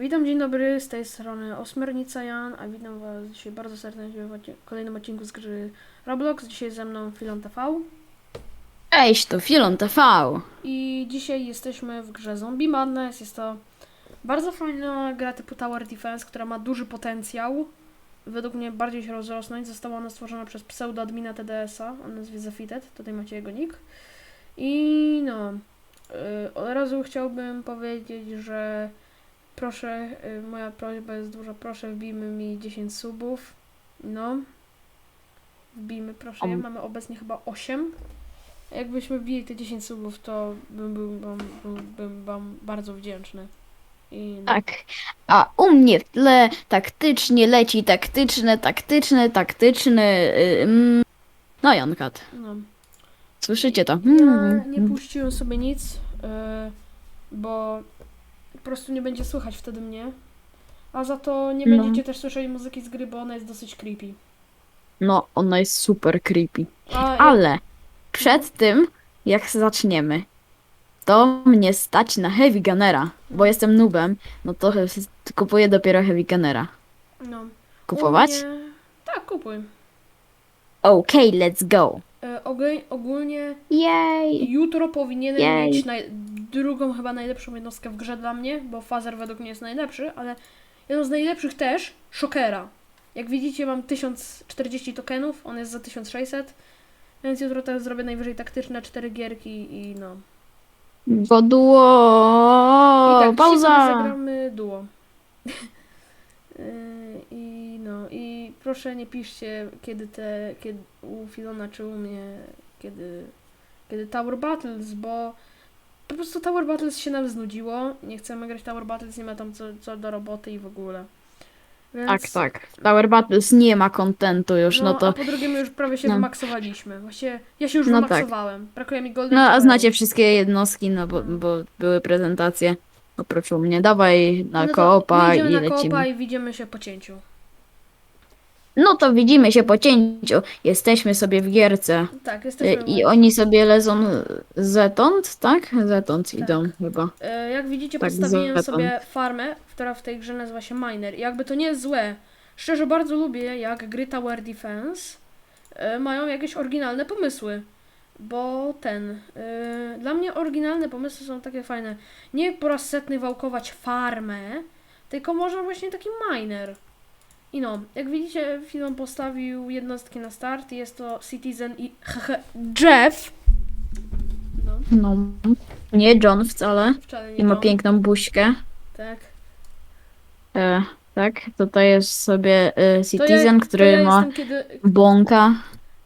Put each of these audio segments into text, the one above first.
Witam, dzień dobry, z tej strony Osmernica Jan, a witam was dzisiaj bardzo serdecznie w kolejnym odcinku z gry Roblox. Dzisiaj ze mną Filon TV Cześć, to Filon TV. i dzisiaj jesteśmy w grze Zombie Madness. Jest to bardzo fajna gra typu Tower Defense, która ma duży potencjał. Według mnie bardziej się rozrosnąć. Została ona stworzona przez pseudo-admina TDS-a o nazwie Zafitted. Tutaj macie jego nick. I no, yy, od razu chciałbym powiedzieć, że proszę, yy, moja prośba jest duża, proszę wbijmy mi 10 subów. No. Wbijmy, proszę. Ja mamy obecnie chyba 8. Jakbyśmy wbili te 10 subów, to bym był wam, bym, bym wam bardzo wdzięczny. I no. Tak. A u mnie w tle taktycznie leci taktyczne, taktyczne, taktyczny. y, mm, no i onkat. no. Słyszycie to? Ja Mm, nie puściłem sobie nic, yy, bo po prostu nie będzie słychać wtedy mnie. A za to nie No. będziecie też słyszeli muzyki z gry, bo ona jest dosyć creepy. No, ona jest super creepy. A, Ale przed tym, jak zaczniemy, to mnie stać na Heavy Gunnera, bo jestem noobem, no to he- kupuję dopiero Heavy Gunnera. no. Kupować? U mnie... Tak, kupuj. Okej, let's go. Yy, ogólnie, ogólnie Jej. jutro powinienem Jej. mieć naj... drugą chyba najlepszą jednostkę w grze dla mnie, bo Fazer według mnie jest najlepszy, ale jedną z najlepszych też, Shockera. Jak widzicie mam 1040 tokenów, on jest za 1600, więc jutro też zrobię najwyżej taktyczne 4 gierki i no. Bo duo. I tak, Pauza. zagramy duo. Yy, I no, i proszę nie piszcie, kiedy te, kiedy u Filona czy u mnie, kiedy, kiedy Tower Battles, bo po prostu Tower Battles się nam znudziło. Nie chcemy grać Tower Battles, nie ma tam co, co do roboty i w ogóle. Więc, Tak, tak. Tower Battles nie ma kontentu już, no, a to. po drugie my już prawie się no. wymaksowaliśmy. Właściwie ja się już No tak. wymaksowałem. Brakuje mi Golden No, a znacie wszystkie jednostki, no bo, bo były prezentacje. Oprócz u mnie, dawaj na No koopa i idziemy na lecimy. koopa i widzimy się po cięciu. No to widzimy się po cięciu. Jesteśmy sobie w gierce. Tak, jesteśmy... I oni sobie lezą zetąd, tak? Zetąd Tak. idą chyba. E, Jak widzicie, Tak, postawiłem sobie farmę, która w tej grze nazywa się Miner. I jakby to nie jest złe. Szczerze bardzo lubię, jak gry Tower Defense e, mają jakieś oryginalne pomysły. Bo ten. e, dla mnie oryginalne pomysły są takie fajne. Nie po raz setny wałkować farmę, tylko może właśnie taki miner. I no, jak widzicie, film postawił jednostki na start. Jest to Citizen i Jeff. No, No. Nie John wcale. wcale nie I ma piękną buźkę. Tak. E, tak, tutaj jest sobie e, To Citizen, ja, który to ja ma Jestem, kiedy, bąka.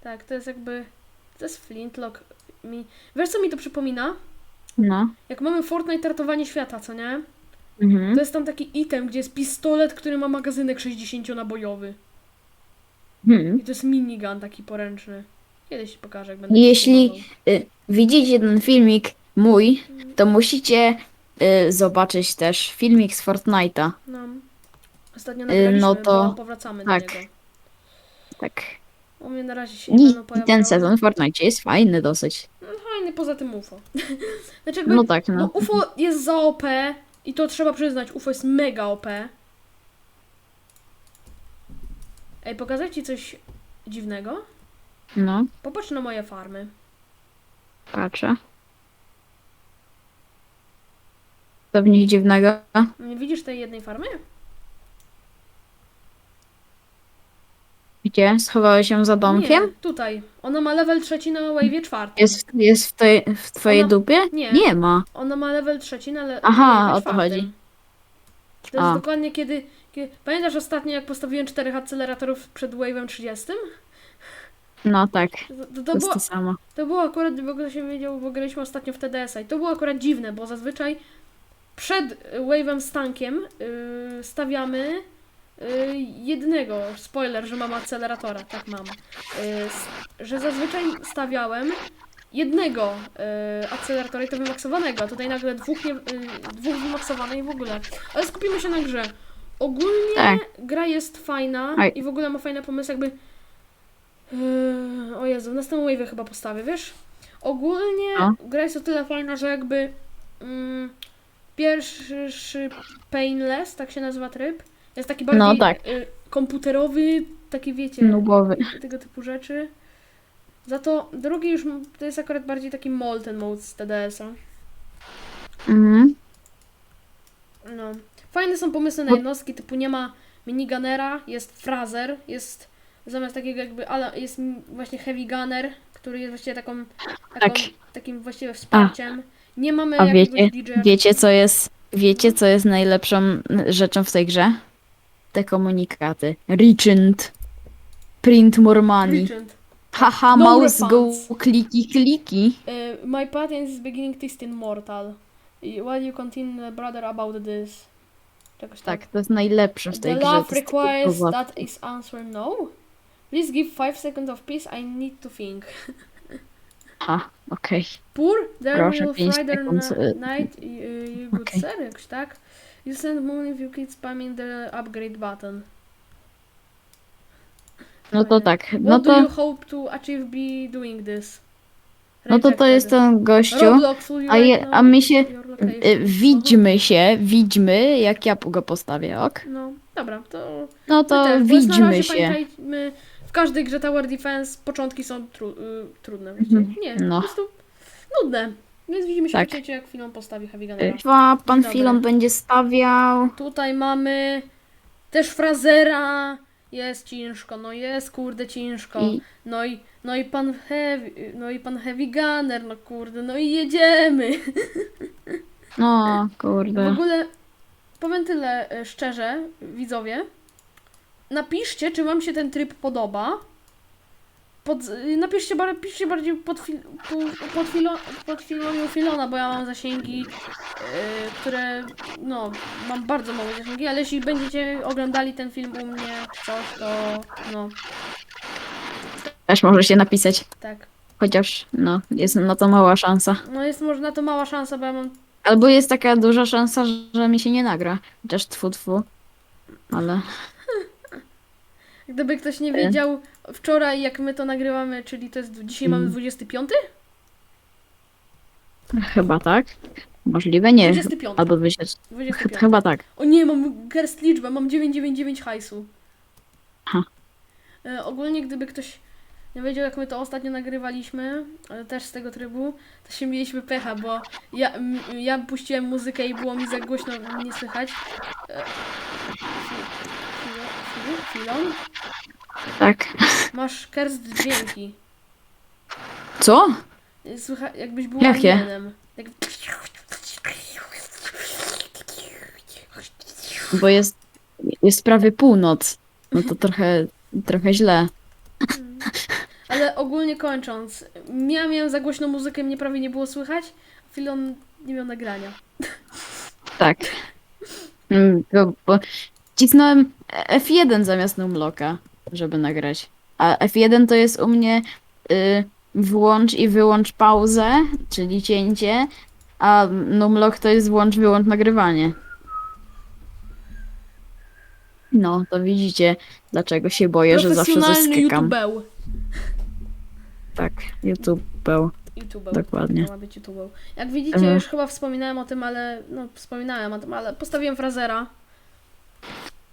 tak, to jest jakby. To jest Flintlock. Mi... Wiesz, co mi to przypomina? No. Jak mamy Fortnite ratowanie świata, co nie? Mhm. To jest tam taki item, gdzie jest pistolet, który ma magazynek 60-nabojowy. Hmm. I to jest minigun taki poręczny. Kiedyś ci pokażę, jak będę Jeśli-. Y, widzicie ten filmik mój, to musicie y, zobaczyć też filmik z Fortnite'a. No. Ostatnio nagraliśmy, Y, no to- bo powracamy tak. do niego. Tak. U mnie na razie się nie I, będą I pojawiały. ten sezon w Fortnite jest fajny dosyć. No fajny, poza tym UFO. znaczy jakby, No tak, No no. UFO jest za OP i to trzeba przyznać, UFO jest mega OP. Ej, pokazać ci coś dziwnego? No, Popatrz na moje farmy. patrzę. Co w nich dziwnego? Nie widzisz tej jednej farmy? Gdzie? Schowały się za domkiem? Nie, tutaj. Ona ma level trzeci na wave'ie czwartym. Jest, jest w, tej, w twojej Ona- dupie? nie. Nie ma. Ona ma level trzeci na, le- Aha, na o to czwartym. chodzi. To jest A. dokładnie kiedy, kiedy... Pamiętasz ostatnio, jak postawiłem czterech acceleratorów przed wave'em 30? No tak, To, to, to to, jest było, to samo. To było akurat, bo ktoś się wiedział, bo graliśmy ostatnio w TDS-a i to było akurat dziwne, bo zazwyczaj przed wave'em z tankiem yy, stawiamy yy, jednego, spoiler, że mam akceleratora, tak mam, yy, s- że zazwyczaj stawiałem jednego yy, akceleratora i to wymaksowanego, a tutaj nagle dwóch, nie, yy, dwóch wymaksowanych i w ogóle. Ale skupimy się na grze. Ogólnie Tak. gra jest fajna Aj. i w ogóle ma fajne pomysły, jakby Yy, o Jezu, w następną wave chyba postawię, wiesz? Ogólnie No. gra jest o tyle fajna, że jakby mm, Pierwszy Painless, tak się nazywa tryb. Jest taki bardziej No tak. y, komputerowy, taki wiecie, Nubowy. tego typu rzeczy. Za to drugi już m- to jest akurat bardziej taki molten mode z TDS-a. Mhm. No. Fajne są pomysły na Bo- jednostki, typu nie ma minigunera, jest frazer, jest zamiast takiego jakby, ale jest m- właśnie heavy gunner, który jest właściwie taką, taką Tak. takim właściwie wsparciem. Nie mamy A jakiegoś wiecie, DJ-a. wiecie co jest, wiecie co jest najlepszą rzeczą w tej grze? Te komunikaty. Regent. Print more money. Haha, No mouse go refunds. kliki kliki. Uh, my patent is beginning testing mortal. While you continue brother about this. Czegoś tak. Tak, to jest najlepsze w The tej grze. love to jest requires tylko that is answer no. Please give 5 seconds of peace, I need to think. Aha, okej. Poor, there Proszę, will pięć Friday sekund, y, night, y, you good okej. sir, jakoś tak? You send moon if you keep spamming the upgrade button. No to tak, What no do to, you hope to achieve by doing this? no to to jest Rejected. ten gościu. Roblox, will you A, je, a my się, your location? y, widźmy się, widźmy, jak ja go postawię, ok? No, dobra, to No to też, bo jest na widźmy razie, się. Pamiętajmy, w każdej grze Tower Defense początki są tru, y, trudne. Mhm. Nie, No. po prostu nudne. Więc widzimy się Tak. tak. jak chwilą postawi Heavy Gunnera. Dwa, pan Dobra. Filon będzie stawiał. Tutaj mamy też Frazera. Jest ciężko, no jest kurde ciężko. I No i, no i pan Heavy, no i pan Heavy Gunner, no kurde, no i jedziemy. no, W kurde. ogóle powiem tyle e, szczerze, widzowie. Napiszcie, czy wam się ten tryb podoba. Pod, napiszcie, bar, piszcie bardziej pod, fil, po, pod, filo, pod filonią Filona, bo ja mam zasięgi, y, które, no, mam bardzo małe zasięgi, ale jeśli będziecie oglądali ten film u mnie, coś, to, no, Też możecie napisać. tak. Chociaż, no, jest na to mała szansa. No jest może na to mała szansa, bo ja mam Albo jest taka duża szansa, że mi się nie nagra. Chociaż tfu, tfu. Ale, Gdyby ktoś nie Y. wiedział, wczoraj jak my to nagrywamy, czyli to jest, dzisiaj mamy Mm. 25? chyba tak. Możliwe, nie. 25. Albo 20. 25. Chyba tak. O nie, mam gerst liczbę, mam 999 hajsu. Ha. E, ogólnie gdyby ktoś nie wiedział jak my to ostatnio nagrywaliśmy, ale też z tego trybu, to się mieliśmy pecha, bo ja, m, ja puściłem muzykę i było mi za głośno nie słychać. E, Filo- Fi- Filon, Tak. masz kerst dźwięki. Co? Słychać, jakbyś był Jakie? alienem. Jak... Bo jest, jest prawie północ. No to trochę, trochę źle. Ale ogólnie kończąc, ja miałem za głośną muzykę, mnie prawie nie było słychać, Filon nie miał nagrania. Tak. Mm, Bo, bo cisnąłem F1 zamiast numlocka, żeby nagrać. A F1 to jest u mnie y, włącz i wyłącz pauzę, czyli cięcie, a numlock to jest włącz, wyłącz nagrywanie. No, to widzicie, dlaczego się boję, że zawsze Profesjonalny zaskakam. YouTubeł. Tak, YouTube był, YouTubeł. dokładnie. To ma być YouTubeł. Jak widzicie, Mhm. już chyba wspominałem o tym, ale no wspominałem o tym, ale postawiłem frazera.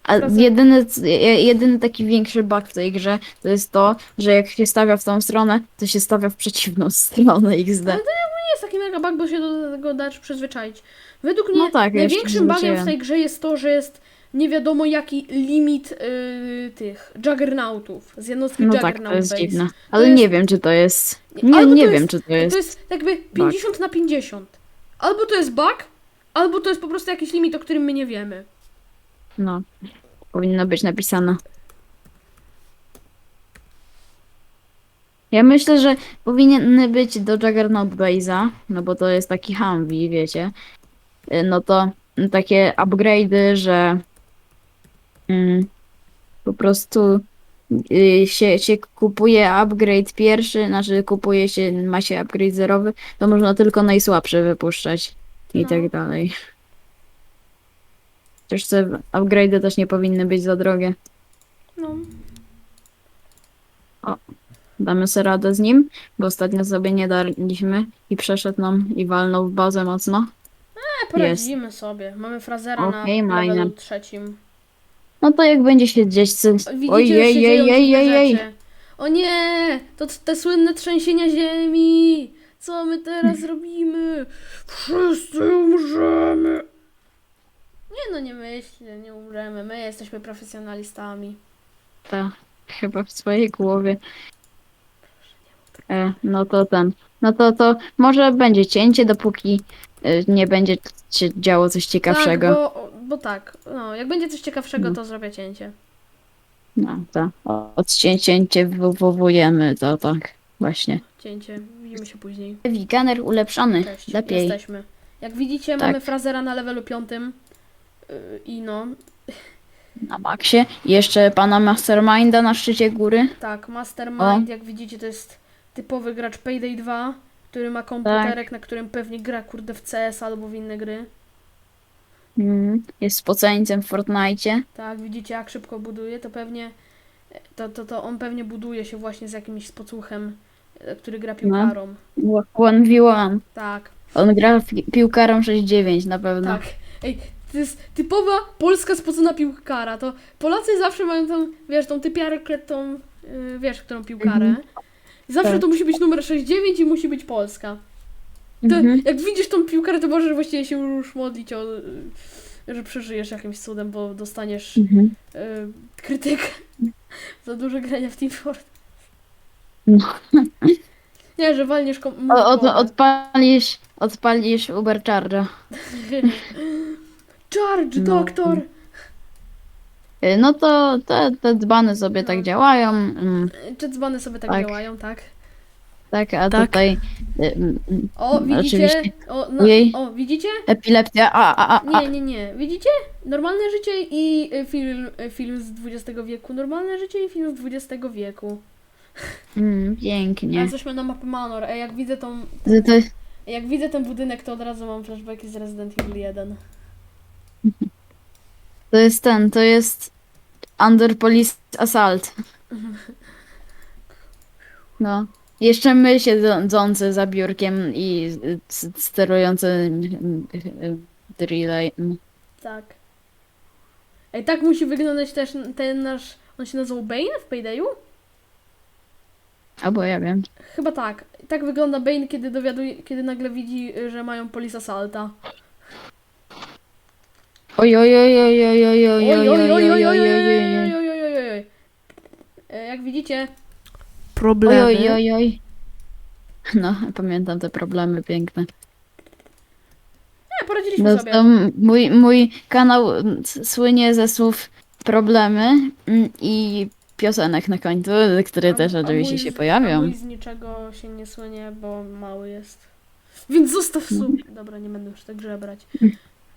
A jedyny, je- jedyny taki większy bug w tej grze to jest to, że jak się stawia w tą stronę, to się stawia w przeciwną stronę XD. Ale Nie jest taki mega bug, bo się do tego da przyzwyczaić. Według mnie No tak, największym bugiem w tej grze jest to, że jest nie wiadomo jaki limit y, tych Juggernautów z jednostki No tak, Juggernaut to jest Base. dziwne. Ale jest- nie wiem, czy to jest. Nie, albo nie to wiem, jest- czy to jest. To jest jakby 50 na 50. Albo to jest bug, albo to jest po prostu jakiś limit, o którym my nie wiemy. No. Powinno być napisane. Ja myślę, że powinny być do Juggernaut Base'a, no bo to jest taki Humvee, wiecie. Y, No to takie upgrade'y, że mm, po prostu y, się, się kupuje upgrade pierwszy, znaczy kupuje się, ma się upgrade zerowy, to można tylko najsłabsze wypuszczać i No. tak dalej. Też te upgrade'y też nie powinny być za drogie. No. Damy sobie radę z nim, bo ostatnio sobie nie daliśmy i przeszedł nam i walnął w bazę mocno. E, poradzimy sobie. Mamy frazera Okej, na levelu trzecim. No to jak będzie się gdzieś... Ojej, dziwne ojej, rzeczy. O nie! To te słynne trzęsienia ziemi! Co my teraz robimy? Wszyscy umrzemy! Nie no, nie myślę, nie umrzemy. My jesteśmy profesjonalistami. Ta, chyba w swojej głowie. E, no to ten. No to to może będzie cięcie, dopóki e, nie będzie się działo coś ciekawszego. Tak, bo, bo tak, no, jak będzie coś ciekawszego, No. to zrobię cięcie. No to odcięcie wywołujemy, to tak właśnie. Cięcie. Widzimy się później. Wiganer ulepszony, Cześć, lepiej. jesteśmy. Jak widzicie, Tak. mamy frazera na levelu piątym. Yy, I no, Na maksie. Jeszcze pana Masterminda na szczycie góry. tak, Mastermind, jak widzicie, to jest typowy gracz Payday 2, który ma komputerek, Tak. na którym pewnie gra, kurde, w CS albo w inne gry. Mm, jest spoceńcem w Fortnite. Tak, widzicie, jak szybko buduje, to pewnie, to, to, to on pewnie buduje się właśnie z jakimś spocuchem, e, który gra piłkarą. 1v1. Tak. On gra w pi- piłkarą 6-9 na pewno. Tak. Ej, to jest typowa polska spocona piłkara. To Polacy zawsze mają tą, wiesz, tą typiarkę, tą, yy, wiesz, którą piłkarę. Mhm. Zawsze Tak. to musi być numer 69 i musi być Polska. To, Mhm. Jak widzisz tą piłkarę, to możesz właściwie się już modlić o, yy, że przeżyjesz jakimś cudem, bo dostaniesz Mhm. yy, krytykę za duże grania w Team Fortress. No. Nie, że walniesz kom- O, od, głowę. odpalisz, odpalisz Uber Charger. Charge, No. doktor! Y, No to te, te dzbany sobie tak No. działają. mm, Czy dzbany sobie tak, Tak. działają, tak? Tak, a Tak. tutaj y, mm, O, widzicie? O, no, o, widzicie? epilepsja. A, a, a, a. Nie, nie, nie. Widzicie? Normalne życie i y, film, film z XX wieku. Normalne życie i film z XX wieku. Mm, pięknie. jesteśmy na mapie Manor. A jak widzę tą, jak widzę ten budynek, to od razu mam flashbacki z Resident Evil 1. to jest ten, to jest Under Police Assault. No. Jeszcze my siedzący za biurkiem i sterujący mm, mm. Tak. Ej, tak musi wyglądać też ten nasz... On się nazywał Bane w Paydayu? Albo ja wiem. Chyba tak. Tak wygląda Bane, kiedy dowiaduje, kiedy nagle widzi, że mają Police Assaulta. Oj, oj, oj, oj, oj, oj, oj, Oj, oj, oj, oj, oj, oj, oj, oj, oj, oj, oj, oj, oj, oj, oj. E, Jak widzicie, Oj, problemy. oj, oj, oj. No, pamiętam te problemy piękne. Nie, poradziliśmy No sobie. to mój, mój kanał s- słynie ze słów problemy mm, i piosenek na końcu, które A- też a oczywiście mój się z- A pojawią. mój z niczego się nie słynie, bo mały jest. Więc zostaw sub. Dobra, nie będę już tak żebrać.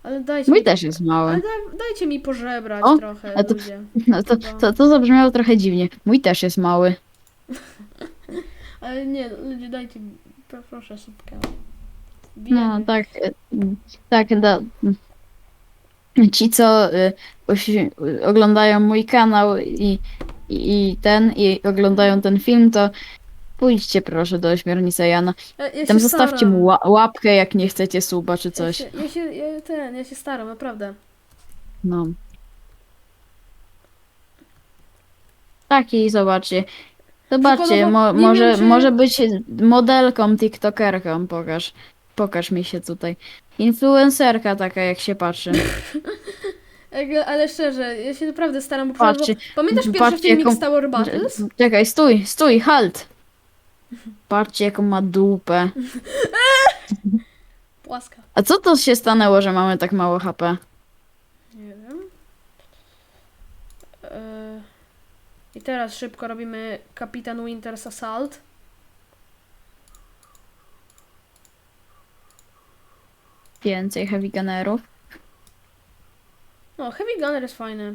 Ale dajcie Mój mi, też jest mały. ale da, dajcie mi pożebrać O, trochę, a to- ludzie. No to, to, to zabrzmiało trochę dziwnie. Mój też jest mały. Ale nie, ludzie, dajcie mi, pro- proszę, subkę. No tak, y, tak, da, ci co y, usi- y, oglądają mój kanał i, i, i ten, i oglądają ten film, to pójdźcie proszę do Ośmiornicy Jana. Ja, ja Tam się zostawcie staram. mu ła- łapkę, jak nie chcecie suba czy coś. Ja się, ja się ja, ten, ja się staram, naprawdę. No. Tak i zobaczcie. Zobaczcie, Przykładowo, mo, nie może, wiem, czy- może być modelką, tiktokerką, pokaż. Pokaż mi się tutaj. Influencerka taka, jak się patrzy. Ale szczerze, ja się naprawdę staram, bo Patrzcie, przykładowo- Pamiętasz pierwszy patrzcie, filmik jaką- z Tower Battles? Czekaj, stój, stój, halt! Patrzcie, jaką ma dupę. Płaska. A co to się stanęło, że mamy tak mało HP? Nie wiem. E, I teraz szybko robimy Kapitan Winter's Assault. Więcej heavy gunnerów. No, Heavy Gunner jest fajny.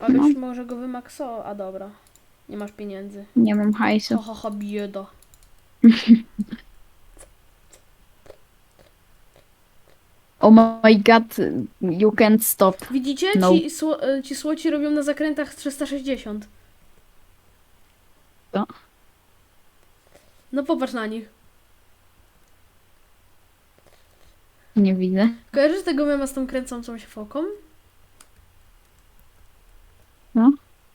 Ale No. już może go wymaksować. A dobra. Nie masz pieniędzy. Nie mam hajsu. Ha, ha, ha, bieda. Oh my god, you can't stop. Widzicie? No. Ci, sło, e, ci słoci robią na zakrętach 360. Co? No popatrz na nich. Nie widzę. Kojarzysz tego mema z tą kręcącą się foką? No.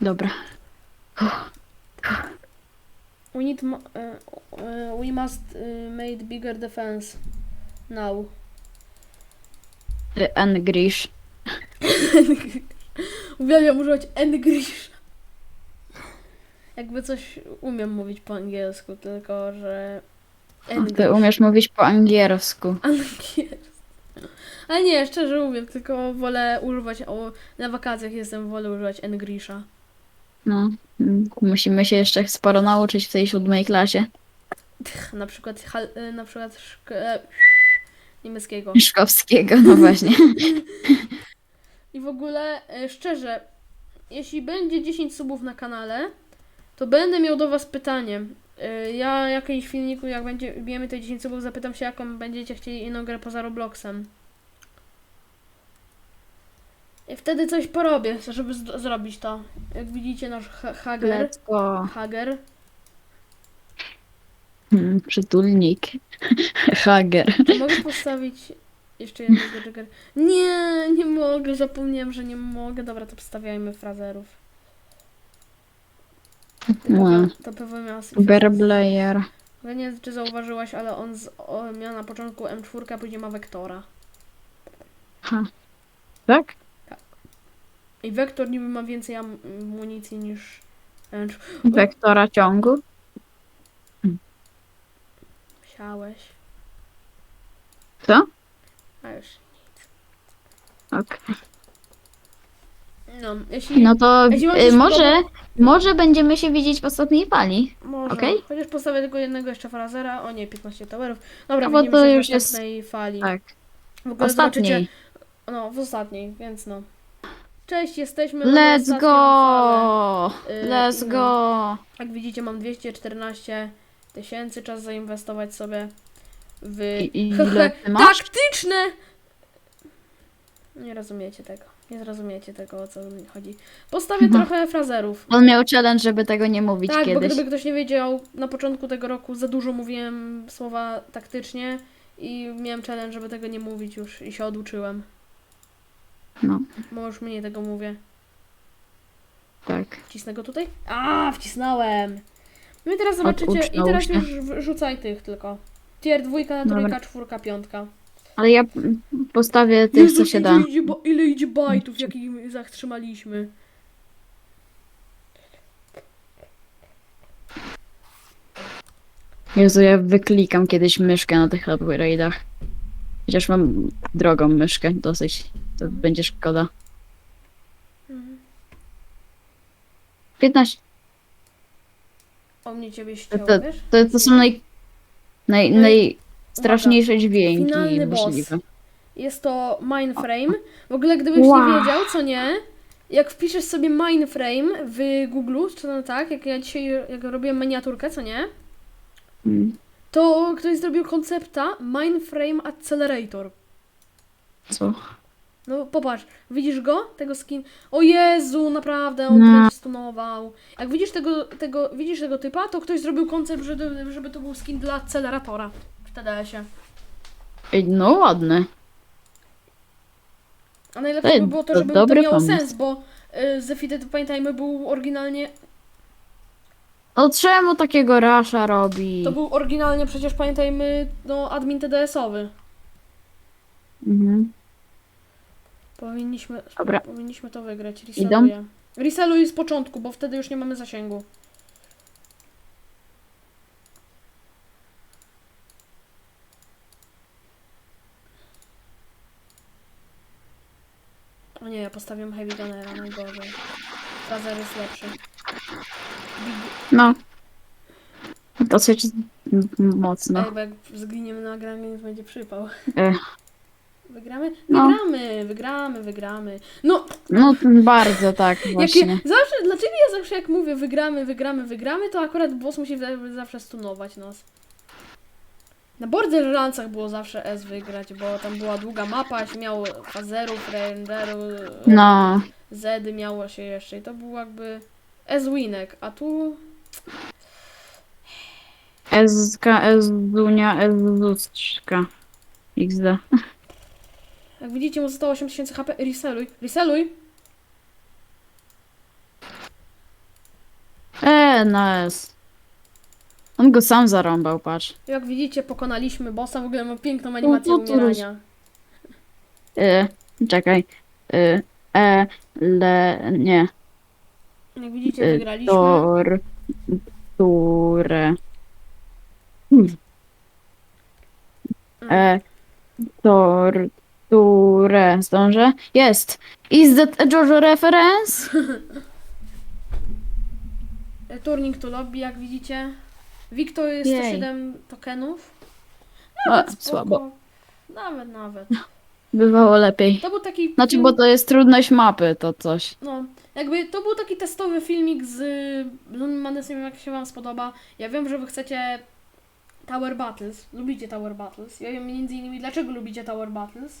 Dobra. We need mo- uh, uh, we must uh, make bigger defense now. Engrish. Uwielbiam używać Engrish. Jakby coś umiem mówić po angielsku, tylko że Ty umiesz mówić po angielsku. Angielski. Ale nie, szczerze mówię, tylko wolę używać, o, na wakacjach jestem, wolę używać Engrisha. No. Musimy się jeszcze sporo nauczyć w tej siódmej klasie. Na przykład, hal- e, na przykład szk- e, niemieckiego. Szkowskiego, no właśnie. I w ogóle, e, szczerze, jeśli będzie 10 subów na kanale, to będę miał do Was pytanie. E, Ja jakimś filmiku, jak będzie bijemy te 10 subów, zapytam się, jaką będziecie chcieli inną grę poza Robloxem. I wtedy coś porobię, żeby zrobić to. Jak widzicie, nasz ha- Hager. Let's go. Hager. Hmm, Przytulnik. Hager. Czy mogę postawić jeszcze jednego Jagger? Nie, nie mogę, zapomniałem, że nie mogę. Dobra, to postawiajmy frazerów. To No. pewnie- To pewnie miała Berblayer. Ja nie wiem, czy zauważyłaś, ale on z, o, miał na początku M4, a później ma Wektora. Ha. Tak? I Wektor niby ma więcej am- amunicji niż M4. Wektora ciągu. Musiałeś. Co? A już. Okej. No, jeśli... No to Jeśli mam y, może, może będziemy się widzieć w ostatniej fali. Może. okej. Chociaż postawię tylko jednego jeszcze frazera. O nie, 15 towerów. Dobra, No bo widzimy to się w już jest- następnej fali. Tak. W ogóle zobaczycie, Ostatniej. No, w ostatniej, więc no. Cześć, jesteśmy. Let's ostatnią go! falę. Y, Let's go! Jak widzicie, mam 214 tysięcy, czas zainwestować sobie w I- ile ty masz? taktyczne! Nie rozumiecie tego. Nie zrozumiecie tego, o co mi chodzi. Postawię Mhm. trochę frazerów. On miał challenge, żeby tego nie mówić Tak, bo kiedyś. gdyby ktoś nie wiedział, na początku tego roku za dużo mówiłem słowa taktycznie i miałem challenge, żeby tego nie mówić już i się oduczyłem. No, Bo już mniej tego mówię. tak. Wcisnę go tutaj? A, wcisnąłem! No i teraz zobaczycie, i teraz już rzucaj tych tylko. Tier dwójka, trójka, czwórka, piątka. Ale ja postawię tych, co się da. ile idzie, ba- ile idzie bajtów, jakich zatrzymaliśmy. Jezu, ja wyklikam kiedyś myszkę na tych upgrade'ach. Chociaż mam drogą myszkę dosyć. To będzie szkoda. Mhm. 15. O mnie ciebie To, ściął, to, wiesz? to, to są naj, naj, No i- najstraszniejsze dźwięki Finalny boss. możliwe. Jest to Mindframe. W ogóle gdybyś Wow. nie wiedział, co nie, jak wpiszesz sobie Mindframe w Google, czy no tak, jak ja dzisiaj jak robiłem miniaturkę, co nie, Mm. to ktoś zrobił koncepta Mindframe Accelerator. Co? No popatrz, widzisz go? Tego skin. O Jezu, naprawdę, on No. wręcz stunował. Jak widzisz tego, tego, widzisz tego typa, to ktoś zrobił koncept, żeby, żeby to był skin dla Acceleratora w TDS-ie. Ej, No ładny. A najlepsze Ej, by było to, to żeby to dobry miało pomysł. sens, bo y, Zefided, pamiętajmy, był oryginalnie, No czemu takiego rasza robi? to był oryginalnie przecież, pamiętajmy, no admin TDS-owy. Mhm. Powinniśmy, Dobra. powinniśmy to wygrać. Reseluję. Reseluj z początku, bo wtedy już nie mamy zasięgu. O nie, ja postawiam Heavy Gunnera, najgorzej. Frazer jest lepszy. No. dosyć mocno. Ej, bo jak zginiemy na więc będzie przypał. Ech. Wygramy? No. Wygramy, wygramy, wygramy. No, No bardzo tak właśnie. zawsze, dlaczego ja zawsze jak mówię wygramy, wygramy, wygramy, to akurat boss musi za- zawsze stunować nas. Na Borderlandsach było zawsze S wygrać, bo tam była długa mapa, się miało fazerów, renderów, No, Zedy miało się jeszcze i to był jakby S-winek, a tu SK, SDunia, SDuczka. XD. jak widzicie mu zostało 8000 HP, reseluj, reseluj! E, no S. On go sam zarąbał, patrz. Jak widzicie pokonaliśmy bossa, w ogóle ma piękną animację tu, tu, umierania. E, czekaj. E, e, le, nie. Jak widzicie E, wygraliśmy. tor, ture. Hmm. E, tor, ture. Zdążę? Jest! Is that a JoJo reference? Turning to lobby, jak widzicie. Wiktor jest Jej. 107 tokenów. A, Nawet spoko. słabo. Nawet, nawet. Bywało lepiej. To był taki. Znaczy, film- bo to jest trudność mapy, to coś. No, jakby to był taki testowy filmik z Lumimanesem, nie wiem jak się Wam spodoba. Ja wiem, że Wy chcecie Tower Battles, lubicie Tower Battles. Ja wiem między innymi dlaczego lubicie Tower Battles,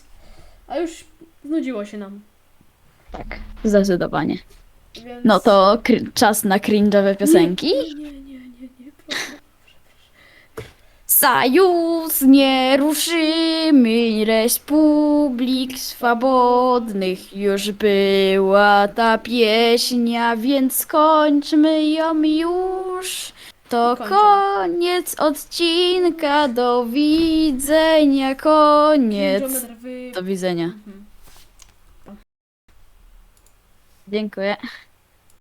a już znudziło się nam. Tak, zdecydowanie. Więc... No to czas na cringe'owe piosenki. Nie, nie, nie, nie, nie, proszę. Sajus, nie ruszymy, Republik Swobodnych już była ta pieśnia, więc skończmy ją już. To Kończę. koniec odcinka, do widzenia, koniec. Wy... Do widzenia. Mhm. Dziękuję.